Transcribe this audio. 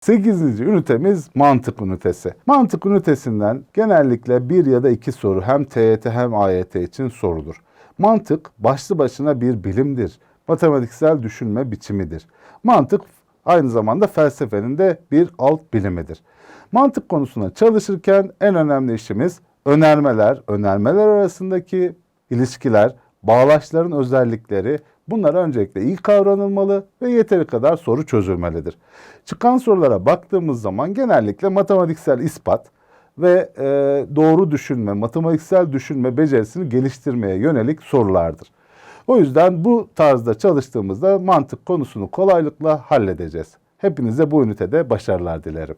Sekizinci ünitemiz mantık ünitesi. Mantık ünitesinden genellikle bir ya da iki soru hem TYT hem AYT için sorulur. Mantık başlı başına bir bilimdir. Matematiksel düşünme biçimidir. Mantık aynı zamanda felsefenin de bir alt bilimidir. Mantık konusuna çalışırken en önemli işimiz önermeler, önermeler arasındaki ilişkiler, bağlaçların özellikleri bunlar öncelikle iyi kavranılmalı ve yeteri kadar soru çözülmelidir. Çıkan sorulara baktığımız zaman genellikle matematiksel ispat ve e, doğru düşünme, matematiksel düşünme becerisini geliştirmeye yönelik sorulardır. O yüzden bu tarzda çalıştığımızda mantık konusunu kolaylıkla halledeceğiz. Hepinize bu ünitede başarılar dilerim.